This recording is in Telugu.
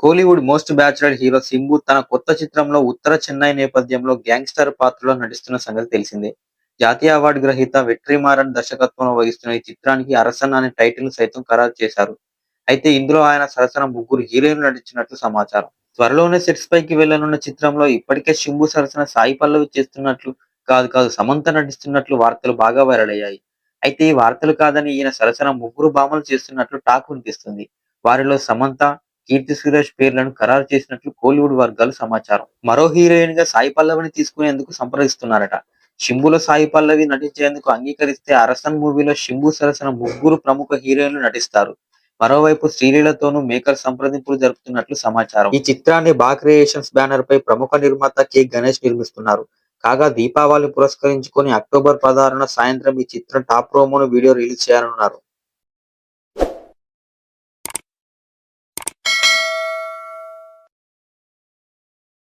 Kollywood most bachelor hero Simbu తన కొత్త చిత్రంలో ఉత్తర చెన్నై నేపథ్యంలో గ్యాంగ్స్టర్ పాత్రలో నటిస్తున్న సంగతి తెలిసిందే. జాతీయ అవార్డు గ్రహీత వెట్రిమారన్ దర్శకత్వంలో వహిస్తున్న ఈ చిత్రానికి అరసన్ అనే టైటిల్ సైతం ఖరారు చేశారు. అయితే ఇందులో ఆయన సరసన ముగ్గురు హీరోయిన్లు నటించినట్లు సమాచారం. త్వరలోనే సెట్స్ పైకి వెళ్ళనున్న చిత్రంలో ఇప్పటికే శింభు సరసన సాయి పల్లవి చేస్తున్నట్లు కాదు కాదు సమంత నటిస్తున్నట్లు వార్తలు బాగా వైరల్ అయ్యాయి. అయితే ఈ వార్తలు కాదని ఈయన సరసన ముగ్గురు భామలు చేస్తున్నట్లు టాక్ వినిపిస్తుంది. వారిలో సమంత కీర్తి సురేష్ పేర్లను ఖరారు చేసినట్లు కోలీవుడ్ వర్గాలు సమాచారం. మరో హీరోయిన్గా సాయి పల్లవిని తీసుకునేందుకు సంప్రదిస్తున్నారట. శింబుల సాయి పల్లవి నటించేందుకు అంగీకరిస్తే అరసన్ మూవీలో శింబు సరసన ముగ్గురు ప్రముఖ హీరోయిన్లు నటిస్తారు. మరోవైపు శ్రీలీలతోనూ మేకర్ సంప్రదింపులు జరుపుతున్నట్లు సమాచారం. ఈ చిత్రాన్ని బా క్రియేషన్స్ బ్యానర్ పై ప్రముఖ నిర్మాత కె. గణేష్ నిర్మిస్తున్నారు. కాగా దీపావళి పురస్కరించుకొని అక్టోబర్ పదహారున సాయంత్రం ఈ చిత్రం టాప్ ప్రోమోను వీడియో రిలీజ్ చేయాలన్నారు